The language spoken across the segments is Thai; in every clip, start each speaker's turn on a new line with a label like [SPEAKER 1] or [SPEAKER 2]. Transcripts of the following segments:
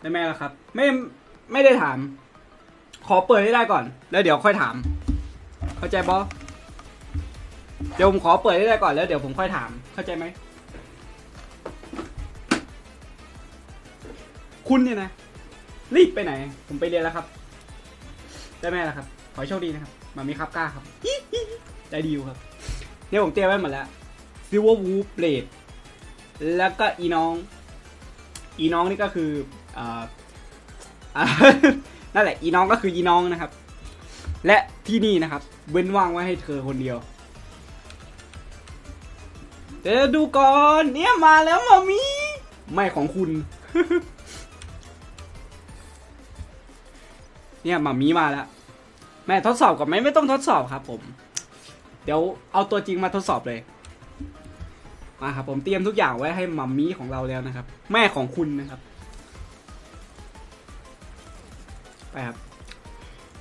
[SPEAKER 1] ได้ไหมล่ะครับ ไม่ไม่ได้ถาม ขอเปิดให้ได้ก่อน แล้วเดี๋ยวค่อยถาม เข้าใจบอเดี๋ยวผมขอเปิดให้ได้ก่อนแล้วเดี๋ยวผมค่อยถาม เข้าใจไหมคุณเนี่ยนะรีบไปไหน ผมไปเรียนแล้วครับ ได้ไหมล่ะครับ ขอให้โชคดีนะครับมามีครับกล้าครับได้ดีอยู่ครับเนี่ยผมเตรียมไว้หมดแล้วซิลเวอร์วูเบลด แล้วก็อีน้อง อีน้องนี่ก็คืออ่านั่นแหละ อีน้องก็คืออีน้องนะครับ และที่นี่นะครับ เว้นว่างไว้ให้เธอคนเดียวเดี๋ยวดูก่อน เนี่ยมาแล้วมามีไม่ของคุณ เนี่ยมามีมาแล้วแม่ทดสอบกับไหมไม่ต้องทดสอบครับผม เดี๋ยวเอาตัวจริงมาทดสอบเลย มาครับผมเตรียมทุกอย่างไว้ให้มัมมี่ของเราแล้วนะครับ แม่ของคุณนะครับ ไปครับ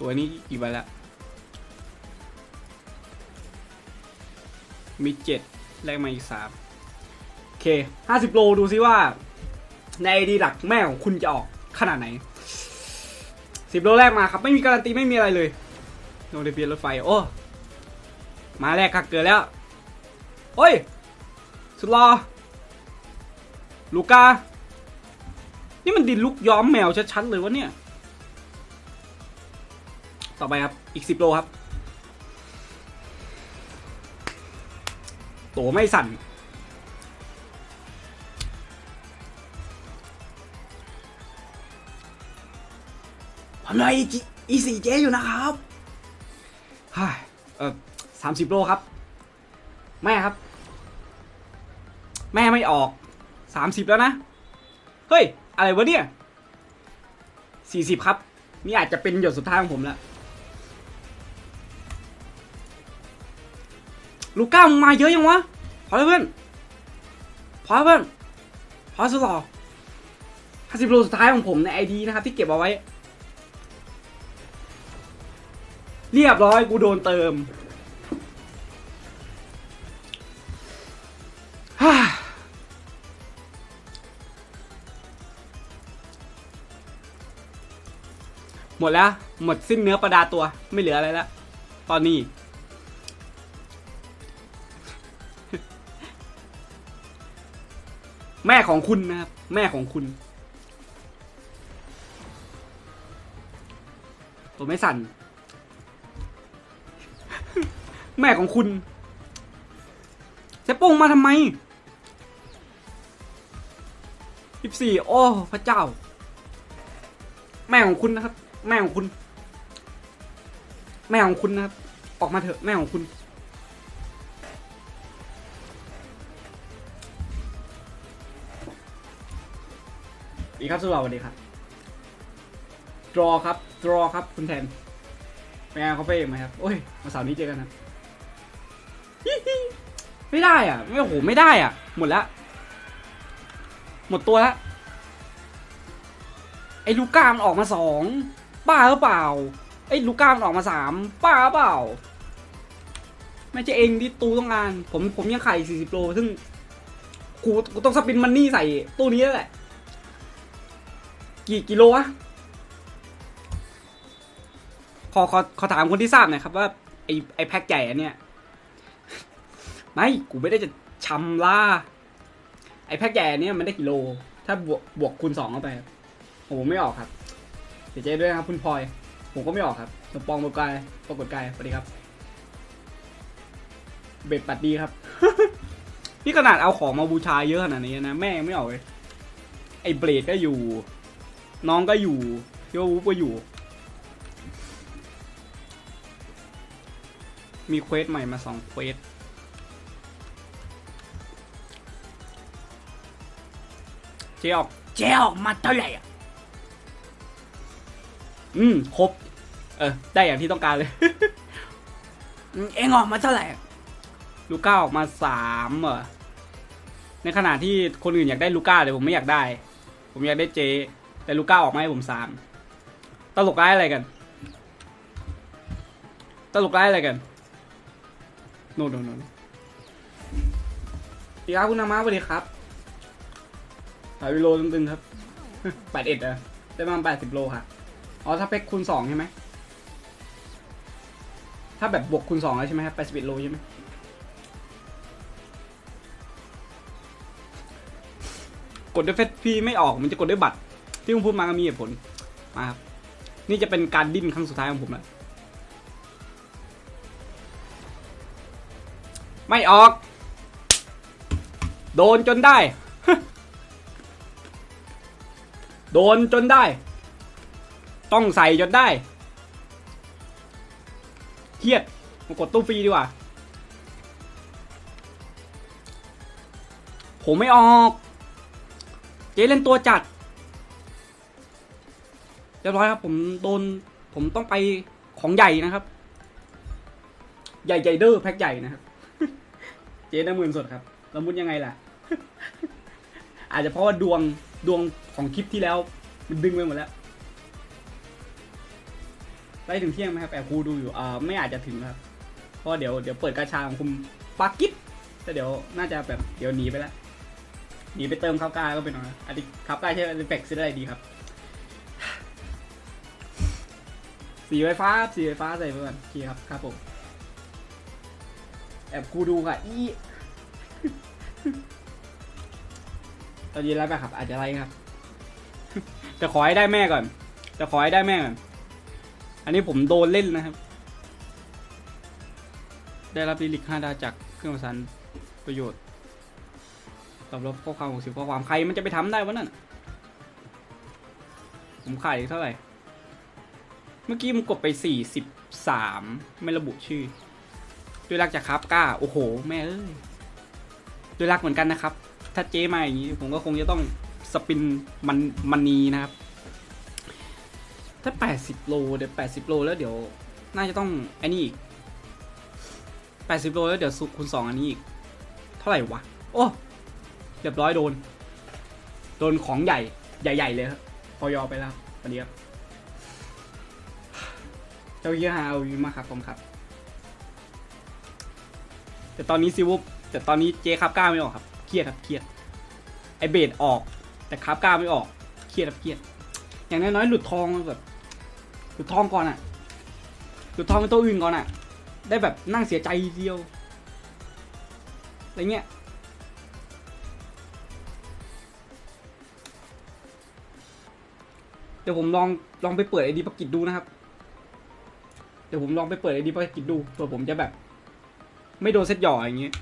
[SPEAKER 1] ตัวนี้กี่ใบละมีเจ็ดแลกมาอีกสามโอเคห้าสิบโลดูซิว่า ในไอดีหลักแม่ของคุณจะออกขนาดไหนสิบโลแรกมาครับไม่มีการันตีไม่มีอะไรเลยโนเดเบียนรถไฟ โอ้ มาแรกคักเกิดแล้ว โอ้ย สุดรอลูกา นี่มันดินลุกย้อมแมวชัดๆเลยวะเนี่ย ต่อไปครับ อีกสิบโลครับตัวไม่สั่นทำไรอีสี่เจอยู่นะครับฮ่าเออสามสิบโลครับ แม่ครับ แม่ไม่ออกสามสิบแล้วนะ เฮ้ย อะไรวะเนี่ยสี่สิบครับ นี่อาจจะเป็นหยดสุดท้ายของผมแล้ว ลูก้ามมาเยอะยังวะ พอแล้วเพื่อน พอแล้วเพื่อน พอสุดหรอห้าสิบโลสุดท้ายของผมในไอดีนะครับ ที่เก็บเอาไว้ เรียบร้อยกูโดนเติม หมดแล้ว หมดสิ้นเนื้อประดาตัว ไม่เหลืออะไรแล้ว ตอนนี้ แม่ของคุณนะครับ แม่ของคุณ ตัวไม่สั่น แม่ของคุณเซปงมาทำไมยิบสี่โอ้ พระเจ้า แม่ของคุณนะครับ แม่ของคุณ แม่ของคุณนะครับ ออกมาเถอะแม่ของคุณ ดีครับสุดหล่อสวัสดีครับดรอครับดรอครับ คุณแทนเป็นไงเขาไปเองไหมครับ โอ้ยมาสาร์นี้เจอกันนะไม่ได้อะ ไม่โอ้โหไม่ได้อะ หมดแล้วหมดตัวแล้วไอ้ลูก้ามันออกมาสอง บ้าหรือเปล่าไอ้ลูก้ามันออกมาสามบ้าเปล่า ไม่ใช่เองที่ตูต้องการ ผมผมยังไข่สี่สิบโล ซึ่งกูกูต้องสปินมันนี่ใส่ตู้นี้แหละ กี่กิโลวะขอขอขอถามคนที่ทราบหน่อยครับว่าไอไอแพ็คใหญ่อันเนี้ยไม่กูไม่ได้จะชำล่าไอแพ็คใหญ่อันเนี้ยมันได้กิโล ถ้าบวกบวกคูณสองเข้าไปครับผมไม่ออกครับ เสียใจด้วยครับคุณพลอย ผมก็ไม่ออกครับสปองปรากฏกายปรากฏกายสวัสดีครับ เบ็ดปัดดีครับ นี่ขนาดเอาของมาบูชาเยอะขนาดนี้นะ แม่งไม่ออกเลยไอเบลดก็อยู่ น้องก็อยู่โยวูฟก็อยู่ มีเควสใหม่มาสองเควสเจออก
[SPEAKER 2] เจ๊ออกมาเท่าไหร่อะ
[SPEAKER 1] อืมครบ เออ ได้อย่างที่ต้องการเลย
[SPEAKER 2] อืมเอ็งออกมาเท่าไหร่อะ
[SPEAKER 1] ลูก้าออกมาสามเหรอ ในขณะที่คนอื่นอยากได้ลูก้าแต่ผมไม่อยากได้ ผมอยากได้เจ แต่ลูก้าออกมาให้ผมสามตลกร้ายอะไรกัน ตลกร้ายอะไรกัน โน่นโน่นโน่นสวัสดีครับคุณนามาสวัสดีครับถ่ายวิโลตึงๆครับแปดเอ็ดอะได้ประมาณแปดสิบโลค่ะ อ๋อถ้าเป็กคูณสองใช่ไหม ถ้าแบบบวกคูณสองแล้วใช่ไหมครับแปดสิบเอ็ดโลใช่ไหมกดด้วยเฟสพีไม่ออกมันจะกดด้วยบัตร ที่ผมพูดมาก็มีเหตุผลมาครับนี่จะเป็นการดิ้นครั้งสุดท้ายของผมแล้วไม่ออก โดนจนได้ โดนจนได้ ต้องใส่จนได้เครียดมากดตู้ฟรีดีกว่า ผมไม่ออก เจ๊เล่นตัวจัด เรียบร้อยครับ ผมโดน ผมต้องไปของใหญ่นะครับ ใหญ่ใหญ่เดอร์แพ็คใหญ่นะครับ เจ๊ได้หมื่นสดครับแล้วมุนยังไงล่ะ อาจจะเพราะว่าดวงดวงของคลิปที่แล้ว มันดึงไปหมดแล้ว ได้ถึงเที่ยงไหมครับแอบครูดูอยู่อ่าไม่อาจจะถึงครับเพราะเดี๋ยวเดี๋ยวเปิดกาชาของคุณปากิดแต่เดี๋ยวน่าจะแบบเดี๋ยวหนีไปแล้วหนีไปเติมข้าวกล้าก็เป็นหน่อยอันนี้ข้าวกล้าใช้รีเฟกซื้อได้ดีครับ สีไฟฟ้าสีไฟฟ้าใส่ไปก่อนโอเคครับครับผมแอบครูดูค่ะอีตอนเย็นไลฟ์ไปครับ อาจจะไลฟ์ครับแต่ขอให้ได้แม่ก่อนแต่ขอให้ได้แม่ก่อน อันนี้ผมโดนเล่นนะครับ ได้รับลิลิก5ดาวจากเครื่องประสานประโยชน์ตอบรับข้อความของสิบข้อความใครมันจะไปทำได้วะนั่นผมขายเท่าไหร่ เมื่อกี้มันกดไป 43 ไม่ระบุชื่อ ด้วยรักจากครับก้า โอ้โห แม่เอ้ยด้วยรักเหมือนกันนะครับ ถ้าเจ๊มาอย่างนี้ ผมก็คงจะต้องสปินมันมันนีนะครับ ถ้า 80 โล เดี๋ยว 80 โล แล้วเดี๋ยว น่าจะต้องอ้นี่อีก 80 โล แล้วเดี๋ยวสุคูณ 2 อันนี้อีก เท่าไหร่วะ โอ้เรียบร้อยโดน โดนของใหญ่ ใหญ่ ๆ เลยครับพอยอไปแล้ววัสดีครับ เจ้าเฮียฮาเอาวีมากครับผมครับ แต่ตอนนี้ซิวุบแต่ตอนนี้เจครับกล้าไม่ออกครับ เครียดครับเครียด ไอเบดออก แต่ครับกล้าไม่ออก เครียดครับเครียดอย่างน้อยๆหลุดทองแบบ หลุดทองก่อนอะหลุดทองเป็นตัวอื่นก่อนอะ ได้แบบนั่งเสียใจเดียวอะไรเงี้ยเดี๋ยวผมลองลองไปเปิดไอดีปกิจดูนะครับ เดี๋ยวผมลองไปเปิดไอดีปกิจดูเผื่อผมจะแบบ ไม่โดนเซตหย่ออย่างเงี้ย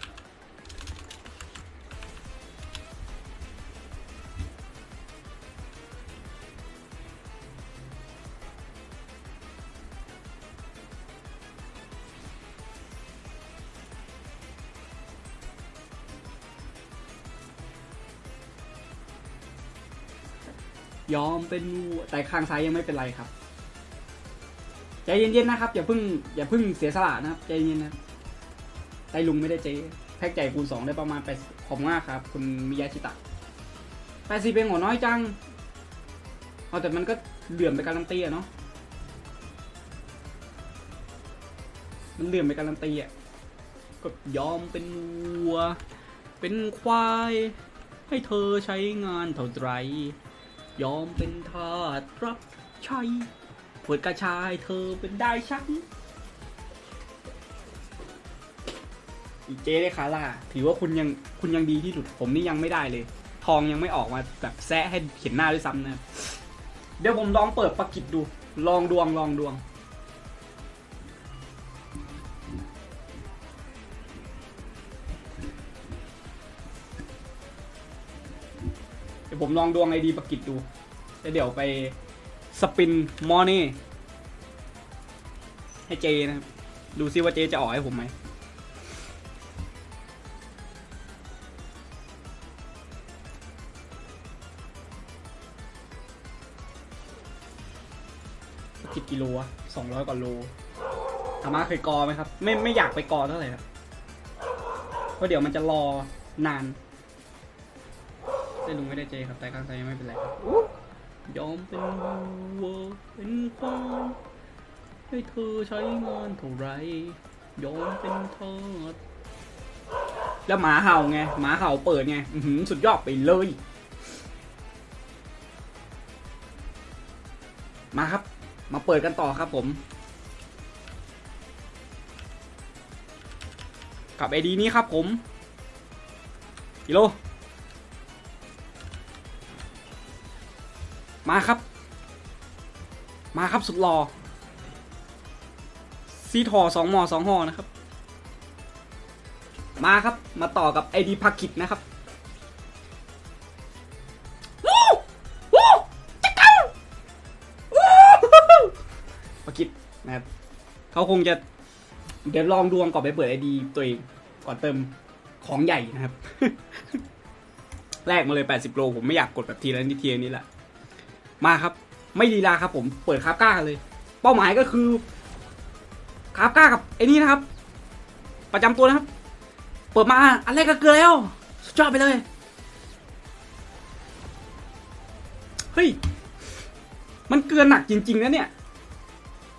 [SPEAKER 1] ยอมเป็นวัวแต่ข้างซ้ายยังไม่เป็นไรครับใจเย็นๆนะครับอย่าเพิ่งอย่าเพิ่งเสียสละนะครับใจเย็นนะไต้ลุงไม่ได้เจ๊แพ็กใจคูณสองได้ประมาณแปดขอบมากครับ คุณมิยาชิตะแปดสิบเป็นหัวน้อยจังเอาแต่มันก็เหลื่อมไปการันตีอะเนาะมันเหลื่อมไปการันตีอะก็ยอมเป็นวัว เป็นควาย ให้เธอใช้งานเท่าไหร่ ยอมเป็นทาสรับใช้เปิดกระชายเธอเป็นได้ชักอีเจได้คาร่าถือว่าคุณยังคุณยังดีที่สุดผมนี่ยังไม่ได้เลย ทองยังไม่ออกมาแบบแซะให้เห็นหน้าด้วยซ้ำนะ เดี๋ยวผมลองเปิดประกิจดู ลองดวงลองดวง ยวผมลองดวงไอดีประกิจดูแล้วเดี๋ยวไปสปินมอนี่ ให้เจนะครับ ดูซิว่าเจจะออกให้ผมไหมกี่กิโลอะสองร้อยกว่าโลอาม่าเคยกอไหมครับ ไม่ไม่อยากไปกอเท่าไหร่ครับเพราะเดี๋ยวมันจะรอนาน ได้ลุงไม่ได้เจครับแต่ข้างซ้ยังไม่เป็นไรครับยอมเป็นวัวเป็นควายให้เธอใช้งานเท่าไรยอมเป็นทอดแล้วหมาเห่าไงหมาเห่าเปิดไงสุดยอดไปเลย มาครับ มาเปิดกันต่อครับผม กับไอดีนี้ครับผมกิโล มาครับ มาครับสุดหล่อซีทอสองหมอสองหอนะครับ มาครับมาต่อกับไอดีพักกิจนะครับพักกิจนะครับเขาคงจะเดี๋ยวลองดวงก่อนไปเปิดไอดีตัวเองก่อนเติมของใหญ่นะครับ แรกมาเลย 80 โล ผมไม่อยากกดแบบทีละนิดทีนิดแหละ มาครับ ไม่ลีลาครับผมเปิดคาบก้ากันเลย เป้าหมายก็คือคาบก้ากับไอ้นี่นะครับ ประจำตัวนะครับ เปิดมาอันแรกก็เกลือแล้วสุดยอดไปเลยเฮ้ยมันเกลือหนักจริงๆนะเนี่ย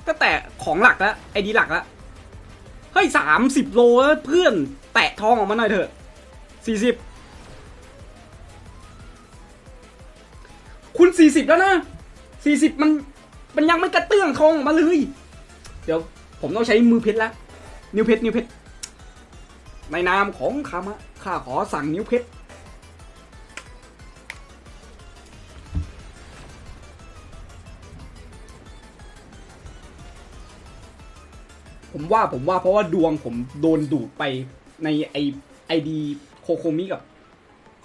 [SPEAKER 1] ตั้งแต่ของหลักแล้วไอดีหลักแล้วเฮ้ยสามสิบโลแล้วเพื่อนแตะทองออกมาหน่อยเถอะสี่สิบ คุณสี่สิบแล้วนะสี่สิบมันมันยังไม่กระเตื้องทองมาเลย เดี๋ยวผมต้องใช้มือเพชรแล้วนิ้วเพชรนิ้วเพชรในนามของคามะข้าขอสั่งนิ้วเพชรผมว่าผมว่าเพราะว่าดวงผมโดนดูดไปในไอไอดีโคโคมิกับ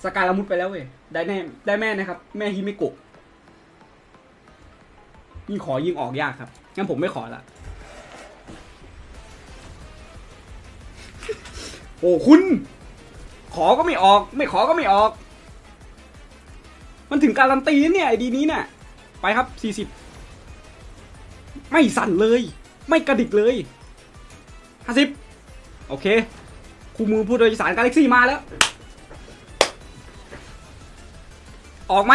[SPEAKER 1] สกายละมุดไปแล้วเว้ยได้แน่ได้แม่นะครับ แม่ฮิเมโกะ ยิ่งขอยิ่งออกยากครับ งั้นผมไม่ขอละ โอ้คุณ ขอก็ไม่ออก ไม่ขอก็ไม่ออก มันถึงการันตีเนี่ยไอดีนี้เนี่ย ไปครับสี่สิบ ไม่สั่นเลย ไม่กระดิกเลยห้าสิบ โอเค คู่มือผู้โดยสารกาแล็กซี่มาแล้ว ออกไหม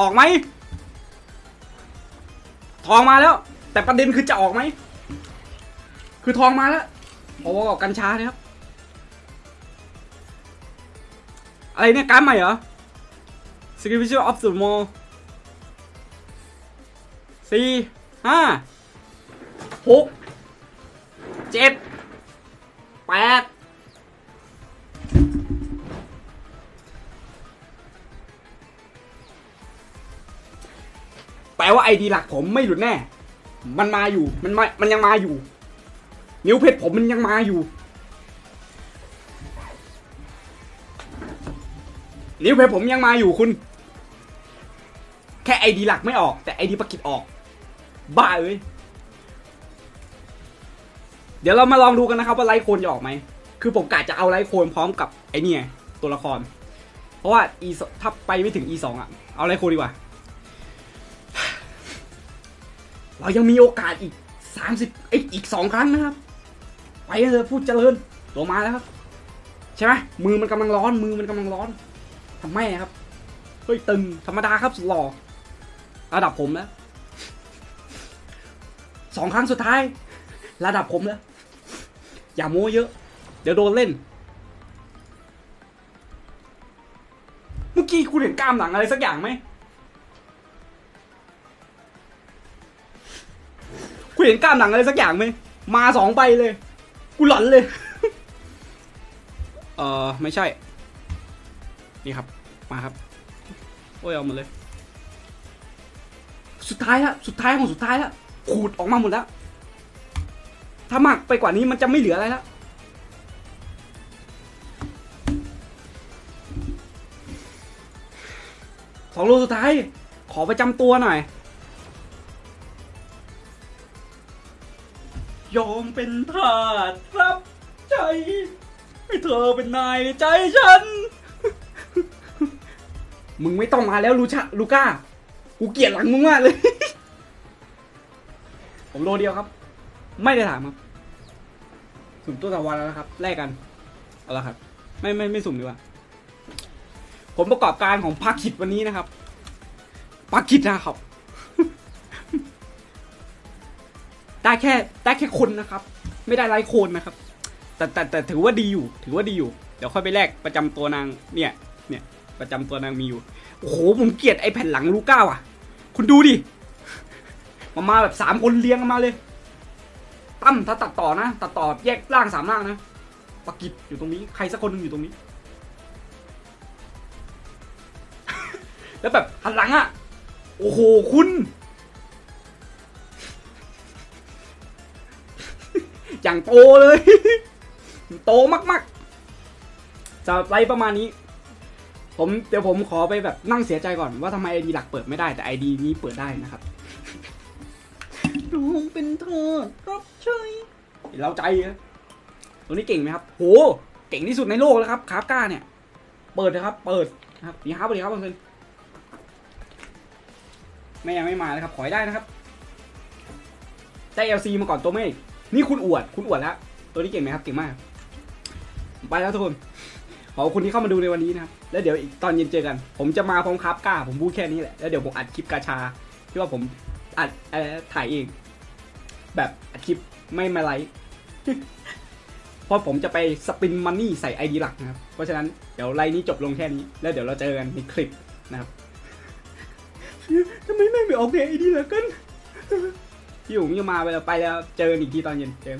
[SPEAKER 1] ออกไหม ทองมาแล้ว แต่ประเด็นคือจะออกไหม คือทองมาแล้วเพราะว่าออกกัญชาเนะครับ อะไรเนี่ยการใหม่เหรอ Sacrificial of the Mall สี่ห้าหกเจ็ดแปด แปลว่าไอดีหลักผมไม่หลุดแน่ มันมาอยู่ มันมา มันยังมาอยู่ นิ้วเพชรผมมันยังมาอยู่ นิ้วเพชรผมยังมาอยู่คุณ แค่ไอดีหลักไม่ออก แต่ไอดีประกิจออก บ้าเอ้ย เดี๋ยวเรามาลองดูกันนะครับว่าไลท์โคนจะออกไหม คือผมกะจะเอาไลท์โคนพร้อมกับไอเนี่ยตัวละคร เพราะว่า e ถ้าไปไม่ถึง e 2อะ เอาไลท์โคนดีกว่า เรายังมีโอกาสอีก 30เอ้อีกสองครั้งนะครับ ไปเลยพูดเจริญตัวมาแล้วครับ ใช่ไหมมือมันกำลังร้อน มือมันกำลังร้อนทำไมอะครับเฮ้ยตึงธรรมดาครับหล่อระดับผมแล้วสองครั้งสุดท้าย ระดับผมแล้วอย่าโม้เยอะ เดี๋ยวโดนเล่น เมื่อกี้คุณเห็นกล้ามหลังอะไรสักอย่างไหม คุณเห็นกล้ามหลังอะไรสักอย่างไหมมาสองใบเลย กูหลอนเลย เออไม่ใช่ นี่ครับ มาครับ โอ้ยเอาหมดเลย สุดท้ายล้วสุดท้ายของสุดท้ายล้วขูดออกมาหมดแล้ว ถ้ามากไปกว่านี้มันจะไม่เหลืออะไรแล้วสองโลสุดท้าย ขอประจำตัวหน่อย ยอมเป็นทาสรับใจ ให้เธอเป็นนายในใจฉัน มึงไม่ต้องมาแล้วลูชะลูก้า กูเกลียดหลังมึงมากเลย ผมโลเดียวครับ ไม่ได้ถามครับ สุ่มตัวตะวันแล้วนะครับ แลกกัน เอาละครับ ไม่ไม่ไม่สุ่มดีกว่าผลประกอบการของภาคขิดวันนี้นะครับภาคขิดนะครับ ได้แค่ได้แค่คนนะครับ ไม่ได้ไลโคนนะครับ แต่แต่แต่ถือว่าดีอยู่ ถือว่าดีอยู่ เดี๋ยวค่อยไปแลกประจำตัวนางเนี่ยเนี่ยประจำตัวนางมีอยู่โอ้โหผมเกลียดไอแผ่นหลังลูก้าว่ะ คุณดูดิมามาแบบสามคนเรียงมาเลยตั้มถ้าตัดต่อนะ ตัดต่อแยกร่างสามร่างนะปากกิจอยู่ตรงนี้ ใครสักคนหนึงอยู่ตรงนี้ แล้วแบบหันหลังอะ โอ้โห คุณ อย่างโตเลย โตมากๆจะไลฟ์ประมาณนี้ ผมเดี๋ยวผมขอไปแบบนั่งเสียใจก่อนว่าทำไมไอดีหลักเปิดไม่ได้แต่ไอดีนี้เปิดได้นะครับน้องเป็นเธอรับใช้เราใจตัวนี้เก่งไหมครับ โห เก่งที่สุดในโลกแล้วครับคาร์ก้าเนี่ย เปิดนะครับ เปิดนะครับดีครับดีครับเพื่อนไม่ยังไม่มาเลยครับ ขอให้ได้นะครับ ได้เอลซีมาก่อนตัวเมฆ นี่คุณอวด คุณอวดแล้ว ตัวนี้เก่งไหมครับ เก่งมาก ไปแล้วทุกคน ขอบคุณที่เข้ามาดูในวันนี้นะครับ แล้วเดี๋ยวอีกตอนเย็นเจอกัน ผมจะมาพร้อมครับก้า ผมพูดแค่นี้แหละ แล้วเดี๋ยวผมอัดคลิปกาชา ที่ว่าผมอัดเอ่อถ่ายเอง แบบอัดคลิปไม่มาไลฟ์เพราะผมจะไปสปินมันนี่ใส่ไอดีหลักนะครับ เพราะฉะนั้นเดี๋ยวไลน์นี้จบลงแค่นี้ แล้วเดี๋ยวเราเจอกันในคลิปนะครับทำไมแม่ไม่ออกในไอดีหลักกัน พี่หงจะมาไปแล้วไปแล้วเจออีกทีตอนเย็นเจอ